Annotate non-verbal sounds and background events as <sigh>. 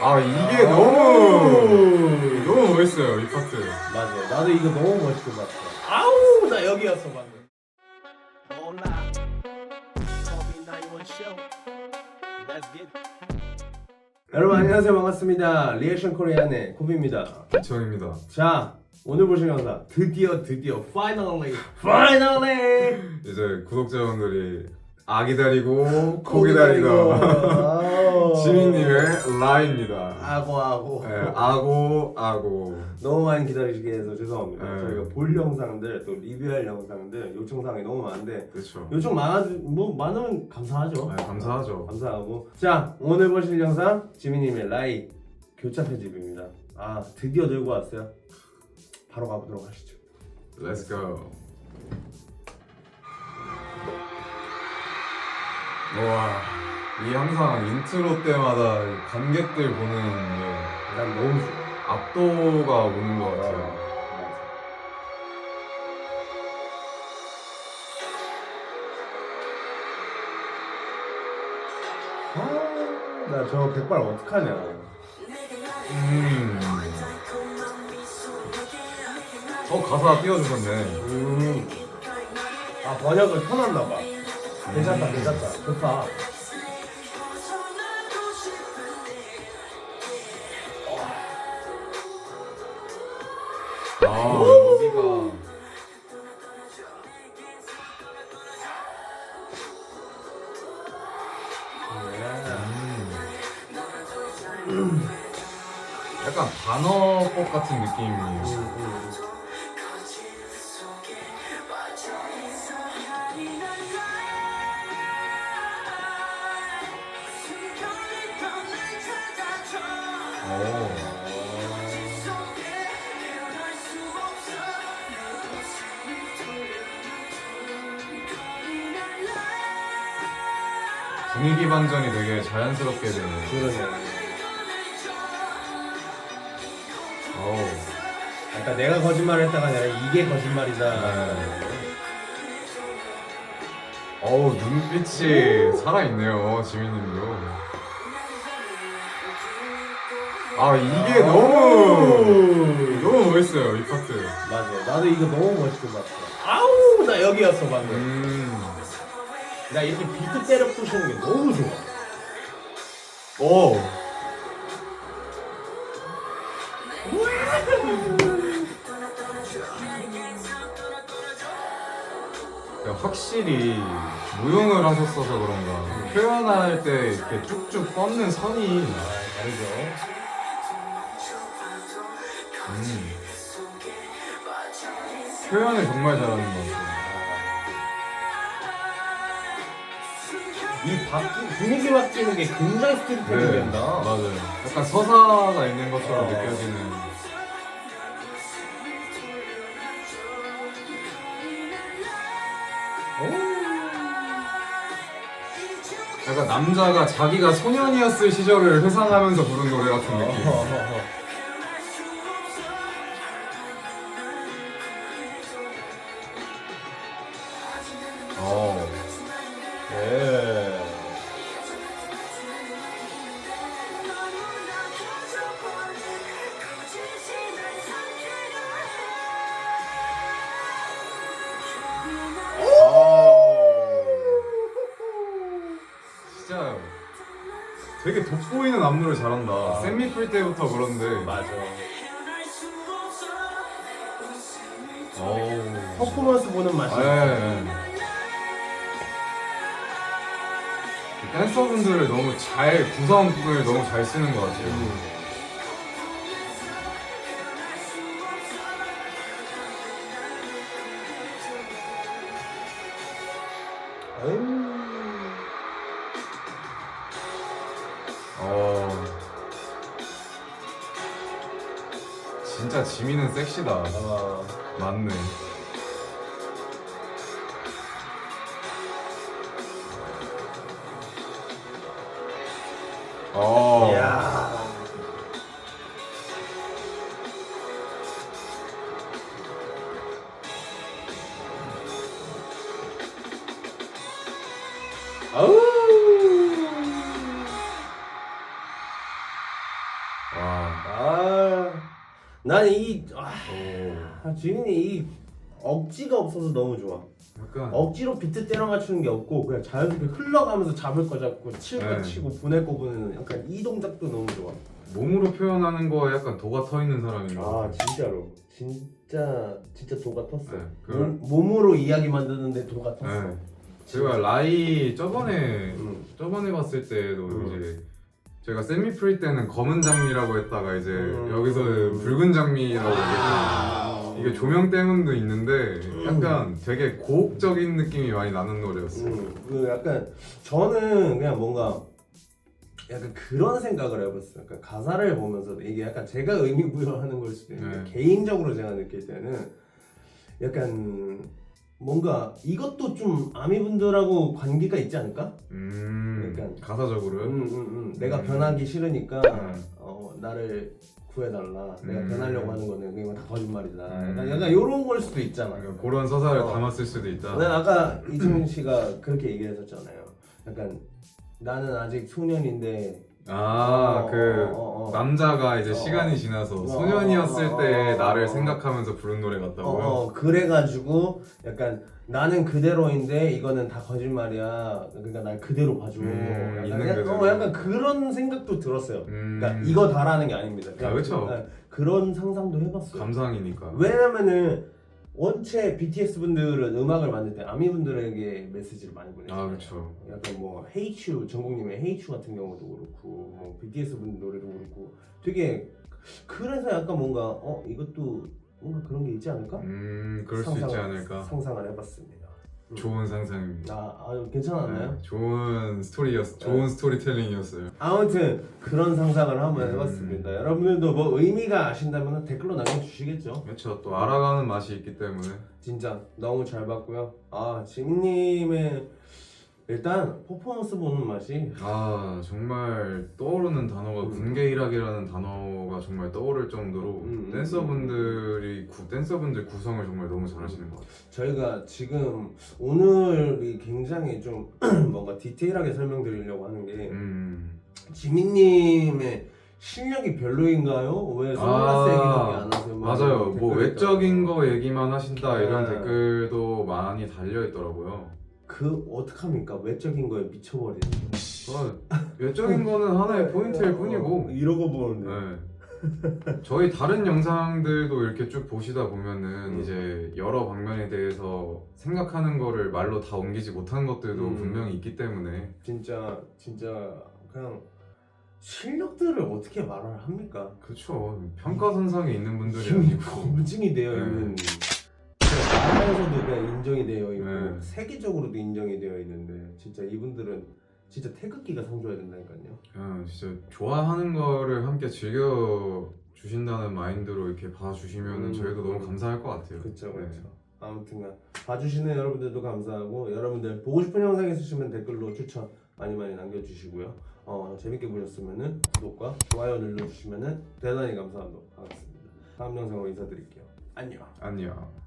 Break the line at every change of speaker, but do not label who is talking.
아 이게 너무 너무 멋있어요 이 파트.
맞아. 나도 이거 너무 멋있게 봤어. 아우 나 여기였어 방금.
Hola. Kobe 911 show. Let's get it.
여러분 안녕하세요 반갑습니다. 리액션 코리안의 코비입니다.
기청입니다.
자 오늘 보실 영상 드디어 드디어 파이널리 파이널리 <laughs>
이제 구독자분들이 아 기다리고 코 기다리다. <laughs> 지민님의 라입니다.
아고 아고
네, 아고 아고.
너무 많이 기다리시게 해서 죄송합니다.
네.
저희가 볼 영상들 또 리뷰할 영상들 요청사항이 너무 많은데
그렇죠.
요청 많아 뭐 많으면 감사하죠.
네, 감사하죠.
감사하고 자 오늘 보실 영상 지민님의 라이 교차 편집입니다. 아 드디어 들고 왔어요. 바로 가보도록 하시죠.
Let's go. 와, 이 항상 인트로 때마다 관객들 보는 게
난 너무 좋아.
압도가 오는 것 같아요.
나저 백발 어떡하냐.
음. 어 가사 띄워주셨네.
음. 아 번역을 펴놨나 봐. 괜찮다 괜찮다 좋다.
아 여기가 음. 약간 단어법 같은 느낌이에요. 분위기 반전이 되게 자연스럽게 되는.
그러네.
어우.
약간 내가 거짓말했다가 아니라 이게 거짓말이다.
네. 어우 눈빛이 살아있네요 지민님도 아 이게 너무 너무 멋있어요 이 파트
맞아. 나도 이거 너무 멋있게 봤어. 아우 나 여기였어 방금.
음.
나 이렇게 비트 때려 부시는 게 너무 좋아.
오 확실히 무용을 하셨어서 그런가 표현할 때 이렇게 쭉쭉 뻗는 선이
다르죠.
음. 표현을 정말 잘하는 것 같아요
이 바뀌 분위기 바뀌는 게 굉장히 된다.
네, 맞아요. 약간 서사가 있는 것처럼
어.
느껴지는. 약간 남자가 자기가 소년이었을 시절을 회상하면서 부른 노래 같은 느낌. 되게 돋보이는 안무를 잘한다.
아.
샌미플 때부터 그런데.
맞아.
어우.
퍼포먼스 보는 맛이.
예. 댄서분들을 너무 잘 구성을 너무 잘 쓰는 것 같아요. 어. 진짜 지민은 섹시다.
어.
맞네. 어.
아우. 아,
오,
아, 지민이 이 억지가 없어서 너무 좋아.
약간
억지로 비트 때려 맞추는 게 없고 그냥 자연스럽게 흘러가면서 잡을 거 잡고 칠 거
네.
치고 보낼 거 보내는 약간 이 동작도 너무 좋아.
몸으로 표현하는 거에 약간 도가 터 있는 사람인 것
아
같아요.
진짜로 진짜 진짜 도가 텄어.
네,
몸, 몸으로 이야기 만드는데 도가 텄어.
네. 제가 라이 저번에
음.
저번에 봤을 때도
음.
이제 제가 세미 프리 때는 검은 장미라고 했다가 이제
음.
여기서는 붉은 장미라고 얘기했잖아요. 이게 조명 때문도 있는데 약간 되게 고혹적인 느낌이 많이 나는 노래였어요.
음, 그 약간 저는 그냥 뭔가 약간 그런 생각을 해봤어요. 약간 가사를 보면서 이게 약간 제가 의미 부여하는 걸 수도 있는데
네.
개인적으로 제가 느낄 때는 약간 뭔가 이것도 좀 아미분들하고 관계가 있지 않을까?
음,
약간-
가사적으로요.
음, 음, 음. 내가
음.
변하기 싫으니까
음.
어, 나를 구해달라. 내가
음.
변하려고 하는 거는 그냥 다 거짓말이다.
음.
약간, 약간 이런 걸 수도 있잖아.
그러니까 그런 서사를
어.
담았을 수도 있다.
난 아까 이승훈 씨가 그렇게 얘기했었잖아요. 약간 나는 아직 소년인데
아,
어,
그
어, 어, 어.
남자가 이제
어,
시간이 지나서
어,
소년이었을
어, 어,
때
어,
나를
어.
생각하면서 부른 노래
어,
같다고요.
어, 그래가지고 약간 나는 그대로인데 이거는 다 거짓말이야. 그러니까 날 그대로 봐줘.
음,
약간,
있는
약간,
그대로.
어, 약간 그런 생각도 들었어요.
음,
그러니까 이거 다라는 게 아닙니다.
아, 그쵸.
네, 그런 상상도 해봤어요.
감상이니까.
왜냐면은 원체 BTS 분들은 음악을 만들 때 아미 분들에게 메시지를 많이 보내잖아요.
아, 그쵸.
약간 뭐 헤이츄 전국님의 헤이츄 같은 경우도 그렇고 뭐 BTS 분 노래도 그렇고 되게 그래서 약간 뭔가 어 이것도 뭔가 그런 게 있지 않을까?
음, 그럴 수 있지
상상을-
않을까.
상상을 해봤습니다.
좋은 상상입니다.
아, 아유 괜찮았나요?
네, 좋은 스토리였, 좋은
네.
스토리텔링이었어요.
아무튼 그런 상상을 한번
음.
해봤습니다. 여러분들도 뭐 의미가 아신다면 댓글로 남겨주시겠죠?
그렇죠. 또 알아가는 맛이 있기 때문에.
진짜 너무 잘 봤고요. 아 지민님의 일단 퍼포먼스 보는 맛이
아 정말 떠오르는 단어가
음.
군계 일학이라는 단어가 정말 떠오를 정도로
음, 음,
댄서분들이 구, 댄서분들 구성을 정말 너무 잘하시는 것 같아요.
저희가 지금 오늘이 굉장히 좀 <clears throat> 뭔가 디테일하게 설명드리려고 하는 게
음,
지민님의 실력이 별로인가요? 왜 선글라스
아,
얘기밖에 안 하세요? 막
맞아요. 뭐 외적인. 거 얘기만 하신다 이런
네.
댓글도 많이 달려 있더라고요.
그 어떡합니까? 외적인 거에 미쳐버리는 거.
어, 외적인 거는 하나의 포인트일
어,
뿐이고.
이러고 보는데
네. 저희 다른 영상들도 이렇게 쭉 보시다 보면은
음.
이제 여러 방면에 대해서 생각하는 거를 말로 다 옮기지 못한 것들도
음.
분명히 있기 때문에
진짜 진짜 그냥 실력들을 어떻게 말을 합니까?
그렇죠 평가선상에 있는 분들이 아니고
검증이 되어
네.
있는 그냥 나라에서도 그냥 인정이 되어 있고
네.
세계적으로도 인정이 되어 있는데 진짜 이분들은 진짜 태극기가 상줘야 된다니까요.
그냥 진짜 좋아하는 거를 함께 즐겨 주신다는 마인드로 이렇게 봐주시면은
음.
저희도 너무 감사할 것 같아요
그렇죠,
네.
그렇죠. 아무튼간 봐주시는 여러분들도 감사하고 여러분들 보고 싶은 영상 있으시면 댓글로 추천 많이 많이 남겨주시고요. 어, 재밌게 보셨으면은 구독과 좋아요 눌러주시면은 대단히 감사하겠습니다. 다음 영상으로 인사드릴게요. 안녕.
안녕